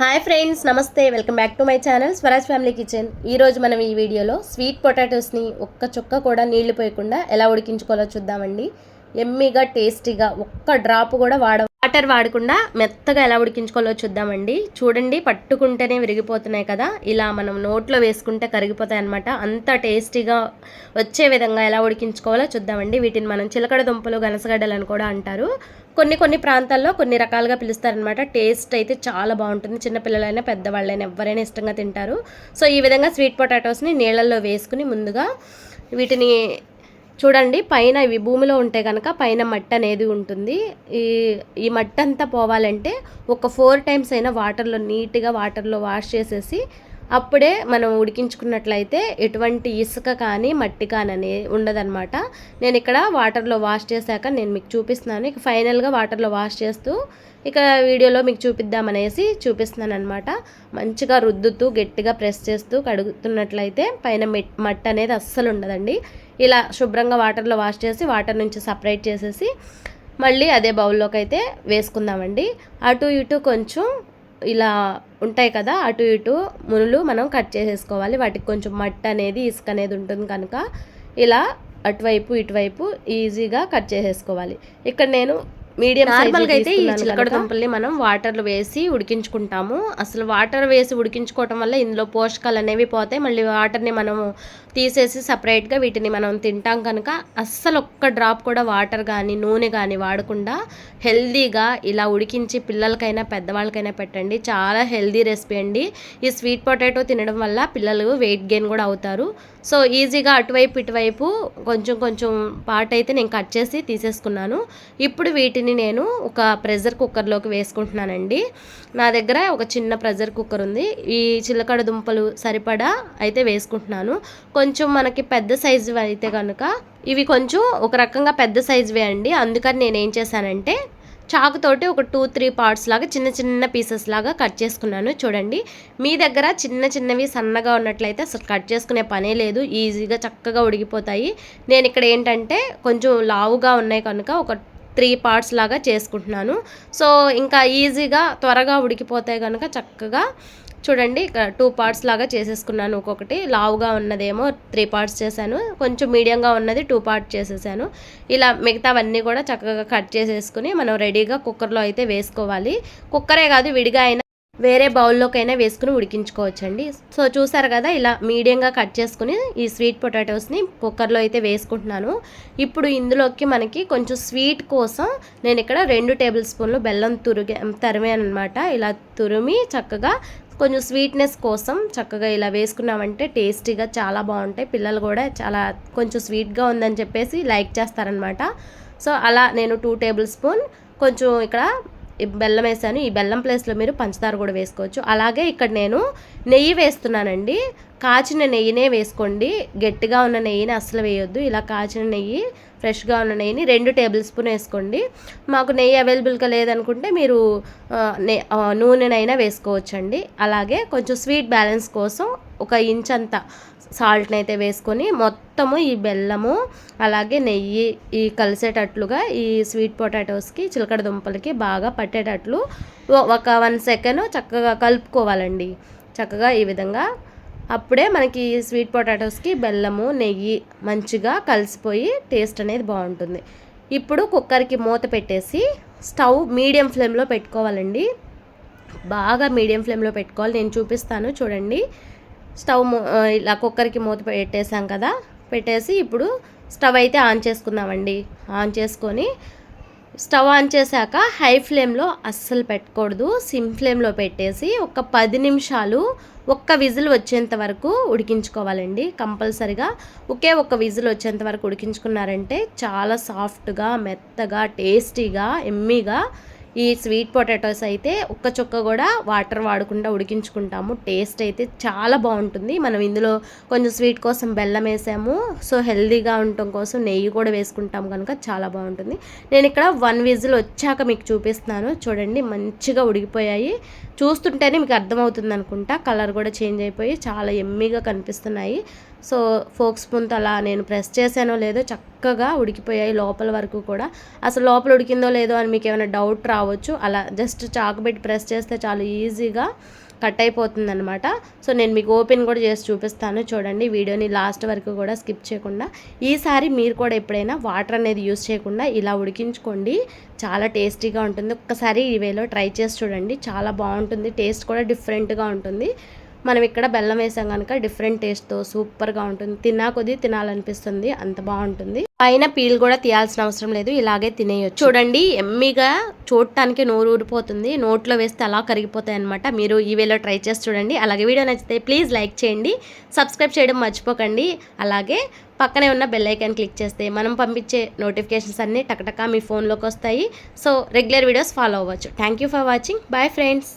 Hi friends నమస్తే. Welcome back to my channel Swaraj family kitchen. ఈరోజు మనం ఈ వీడియోలో స్వీట్ పొటాటోస్ని ఒక్క చుక్క కూడా నీళ్ళు పోయకుండా ఎలా ఉడికించుకోవాలో చూద్దామండి. ఎమ్మిగా టేస్టీగా ఒక్క డ్రాప్ కూడా వాడ వాటర్ వాడకుండా మెత్తగా ఎలా ఉడికించుకోవాలో చూద్దామండి. చూడండి పట్టుకుంటేనే విరిగిపోతున్నాయి కదా. ఇలా మనం నోట్లో వేసుకుంటే కరిగిపోతాయి అనమాట అంత టేస్టీగా వచ్చే విధంగా ఎలా ఉడికించుకోవాలో చూద్దామండి. వీటిని మనం చిలకడ దుంపలు గనసగడ్డలు అని కూడా అంటారు. కొన్ని కొన్ని ప్రాంతాల్లో కొన్ని రకాలుగా పిలుస్తారనమాట టేస్ట్ అయితే చాలా బాగుంటుంది. చిన్నపిల్లలైనా పెద్దవాళ్ళైనా ఎవరైనా ఇష్టంగా తింటారు. సో ఈ విధంగా స్వీట్ పొటాటోస్ని నీళ్ళల్లో వేసుకుని ముందుగా వీటిని చూడండి పైన ఇవి భూమిలో ఉంటే కనుక పైన మట్టి అనేది ఉంటుంది. ఈ ఈ మట్టి అంతా పోవాలంటే ఒక ఫోర్ టైమ్స్ అయినా వాటర్లో నీట్గా వాటర్లో వాష్ చేసేసి అప్పుడే మనం ఉడికించుకున్నట్లయితే ఎటువంటి ఇసుక కానీ మట్టి కానీ ఉండదనమాట నేను ఇక్కడ వాటర్లో వాష్ చేశాక నేను మీకు చూపిస్తున్నాను. ఇక ఫైనల్గా వాటర్లో వాష్ చేస్తూ ఇక వీడియోలో మీకు చూపిద్దామనేసి చూపిస్తున్నాను అనమాట మంచిగా రుద్దుతూ గట్టిగా ప్రెస్ చేస్తూ కడుగుతున్నట్లయితే పైన మట్టి అనేది అస్సలు ఉండదండి. ఇలా శుభ్రంగా వాటర్లో వాష్ చేసి వాటర్ నుంచి సపరేట్ చేసేసి మళ్ళీ అదే బౌల్లోకి అయితే వేసుకుందామండి. అటు ఇటు కొంచెం ఇలా ఉంటాయి కదా అటు ఇటు మునులు మనం కట్ చేసేసుకోవాలి. వాటికి కొంచెం మట్టి అనేది ఇసుక అనేది ఉంటుంది కనుక ఇలా అటువైపు ఇటువైపు ఈజీగా కట్ చేసేసుకోవాలి. ఇక్కడ నేను మీడియం నార్మల్గా అయితే ఈ చిలకడ దుంపల్ని మనం వాటర్లో వేసి ఉడికించుకుంటాము. అసలు వాటర్ వేసి ఉడికించుకోవటం వల్ల ఇందులో పోషకాలు అనేవి పోతాయి. మళ్ళీ వాటర్ని మనము తీసేసి సపరేట్గా వీటిని మనం తింటాం కనుక అస్సలు ఒక్క డ్రాప్ కూడా వాటర్ కానీ నూనె కానీ వాడకుండా హెల్దీగా ఇలా ఉడికించి పిల్లలకైనా పెద్దవాళ్ళకైనా పెట్టండి. చాలా హెల్దీ రెసిపీ అండి. ఈ స్వీట్ పొటాటో తినడం వల్ల పిల్లలు వెయిట్ గెయిన్ కూడా అవుతారు. సో ఈజీగా అటువైపు ఇటువైపు కొంచెం కొంచెం పార్ట్ అయితే నేను కట్ చేసి తీసేసుకున్నాను. ఇప్పుడు వీటిని నేను ఒక ప్రెషర్ కుక్కర్లోకి వేసుకుంటున్నానండి. నా దగ్గర ఒక చిన్న ప్రెషర్ కుక్కర్ ఉంది. ఈ చిలకడ దుంపలు సరిపడా అయితే వేసుకుంటున్నాను. కొంచెం మనకి పెద్ద సైజు అయితే కనుక ఇవి కొంచెం ఒక రకంగా పెద్ద సైజువే అండి. అందుకని నేను ఏం చేశానంటే చాకుతోటి ఒక టూ త్రీ పార్ట్స్ లాగా చిన్న చిన్న పీసెస్ లాగా కట్ చేసుకున్నాను. చూడండి మీ దగ్గర చిన్న చిన్నవి సన్నగా ఉన్నట్లయితే అసలు కట్ చేసుకునే పనే లేదు. ఈజీగా చక్కగా ఉడిగిపోతాయి నేను ఇక్కడ ఏంటంటే కొంచెం లావుగా ఉన్నాయి కనుక ఒక త్రీ పార్ట్స్ లాగా చేసుకుంటున్నాను. సో ఇంకా ఈజీగా త్వరగా ఉడికిపోతాయి కనుక చక్కగా చూడండి టూ పార్ట్స్ లాగా చేసేసుకున్నాను. ఒక్కొక్కటి లావుగా ఉన్నదేమో త్రీ పార్ట్స్ చేశాను. కొంచెం మీడియంగా ఉన్నది టూ పార్ట్స్ చేసేసాను. ఇలా మిగతావన్నీ కూడా చక్కగా కట్ చేసేసుకుని మనం రెడీగా కుక్కర్లో అయితే వేసుకోవాలి. కుక్కరే కాదు విడిగా అయినా వేరే బౌల్లోకైనా వేసుకుని ఉడికించుకోవచ్చండి. సో చూసారు కదా ఇలా మీడియంగా కట్ చేసుకుని ఈ స్వీట్ పొటాటోస్ని కుక్కర్లో అయితే వేసుకుంటున్నాను. ఇప్పుడు ఇందులోకి మనకి కొంచెం స్వీట్ కోసం నేను ఇక్కడ రెండు టేబుల్ స్పూన్లు బెల్లం తురిగే తరిమాను అనమాట ఇలా తురిమి చక్కగా కొంచెం స్వీట్నెస్ కోసం చక్కగా ఇలా వేసుకున్నామంటే టేస్టీగా చాలా బాగుంటాయి. పిల్లలు కూడా చాలా కొంచెం స్వీట్గా ఉందని చెప్పేసి లైక్ చేస్తారనమాట సో అలా నేను టూ టేబుల్ స్పూన్ కొంచెం ఇక్కడ బెల్లం వేసాను. ఈ బెల్లం ప్లేస్లో మీరు పంచదార కూడా వేసుకోవచ్చు. అలాగే ఇక్కడ నేను నెయ్యి వేస్తున్నానండి. కాచిన నెయ్యినే వేసుకోండి. గట్టిగా ఉన్న నెయ్యిని అస్సలు వేయొద్దు. ఇలా కాచిన నెయ్యి ఫ్రెష్గా ఉన్న నెయ్యిని రెండు టేబుల్ స్పూన్ వేసుకోండి. మాకు నెయ్యి అవైలబుల్గా లేదనుకుంటే మీరు నూనెనైనా వేసుకోవచ్చండి. అలాగే కొంచెం స్వీట్ బ్యాలెన్స్ కోసం ఒక ఇంచ్ అంత సాల్ట్ని అయితే వేసుకొని మొత్తము ఈ బెల్లము అలాగే నెయ్యి ఈ కలిసేటట్లుగా ఈ స్వీట్ పొటాటోస్కి చిలకడ దుంపలకి బాగా పట్టేటట్లు ఒక వన్ సెకండ్ చక్కగా కలుపుకోవాలండి. చక్కగా ఈ విధంగా అప్పుడే మనకి స్వీట్ పొటాటోస్కి బెల్లము నెయ్యి మంచిగా కలిసిపోయి టేస్ట్ అనేది బాగుంటుంది. ఇప్పుడు కుక్కర్కి మూత పెట్టేసి స్టవ్ మీడియం ఫ్లేమ్లో పెట్టుకోవాలండి. బాగా మీడియం ఫ్లేమ్లో పెట్టుకోవాలి. నేను చూపిస్తాను చూడండి. స్టవ్ ఇలా కుక్కర్కి మూత పెట్టేసాం కదా. పెట్టేసి ఇప్పుడు స్టవ్ అయితే ఆన్ చేసుకుందామండి. ఆన్ చేసుకొని స్టవ్ ఆన్ చేశాక హై ఫ్లేమ్లో అస్సలు పెట్టకూడదు. సిమ్ ఫ్లేమ్లో పెట్టేసి ఒక పది నిమిషాలు ఒక్క విజిల్ వచ్చేంత వరకు ఉడికించుకోవాలండి. కంపల్సరిగా ఒకే ఒక్క విజిల్ వచ్చేంత వరకు ఉడికించుకున్నారంటే చాలా సాఫ్ట్గా మెత్తగా టేస్టీగా ఎమ్మీగా ఈ స్వీట్ పొటాటోస్ అయితే ఒక్క చుక్క కూడా వాటర్ వాడకుండా ఉడికించుకుంటాము. టేస్ట్ అయితే చాలా బాగుంటుంది. మనం ఇందులో కొంచెం స్వీట్ కోసం బెల్లం వేసాము. సో హెల్దీగా ఉండటం కోసం నెయ్యి కూడా వేసుకుంటాం కనుక చాలా బాగుంటుంది. నేను ఇక్కడ వన్ విజిల్ వచ్చాక మీకు చూపిస్తున్నాను. చూడండి మంచిగా ఉడికిపోయాయి. చూస్తుంటేనే మీకు అర్థమవుతుంది అనుకుంటా. కలర్ కూడా చేంజ్ అయిపోయి చాలా ఎమ్మీగా కనిపిస్తున్నాయి. సో ఫోక్ స్పూన్తో అలా నేను ప్రెస్ చేశానో లేదో చక్కగా ఉడికిపోయాయి లోపల వరకు కూడా. అసలు లోపల ఉడికిందో లేదో అని మీకు ఏమైనా డౌట్ రావచ్చు. అలా జస్ట్ చాకు పెట్టి ప్రెస్ చేస్తే చాలా ఈజీగా కట్ అయిపోతుంది అనమాట సో నేను మీకు ఓపెన్ కూడా చేసి చూపిస్తాను. చూడండి వీడియోని లాస్ట్ వరకు కూడా స్కిప్ చేయకుండా. ఈసారి మీరు కూడా ఎప్పుడైనా వాటర్ అనేది యూస్ చేయకుండా ఇలా ఉడికించుకోండి. చాలా టేస్టీగా ఉంటుంది. ఒక్కసారి ఈ వేలో ట్రై చేసి చూడండి. చాలా బాగుంటుంది. టేస్ట్ కూడా డిఫరెంట్గా ఉంటుంది. మనం ఇక్కడ బెల్లం వేసాం కనుక డిఫరెంట్ టేస్ట్తో సూపర్గా ఉంటుంది. తిన్నా కొద్దీ తినాలనిపిస్తుంది. అంత బాగుంటుంది. పైన పీల్ కూడా తీయాల్సిన అవసరం లేదు. ఇలాగే తినేయచ్చు. చూడండి ఎమ్మిగా చూడటానికి నోరు ఊరిపోతుంది. నోట్లో వేస్తే అలా కరిగిపోతాయి అనమాట మీరు ఈ వేలో ట్రై చేసి చూడండి. అలాగే వీడియో నచ్చితే ప్లీజ్ లైక్ చేయండి. సబ్స్క్రైబ్ చేయడం మర్చిపోకండి. అలాగే పక్కనే ఉన్న బెల్ ఐకాన్ క్లిక్ చేస్తే మనం పంపించే నోటిఫికేషన్స్ అన్నీ టకటకా మీ ఫోన్లోకి వస్తాయి. సో రెగ్యులర్ వీడియోస్ ఫాలో అవ్వచ్చు. Thank you for watching. Bye friends.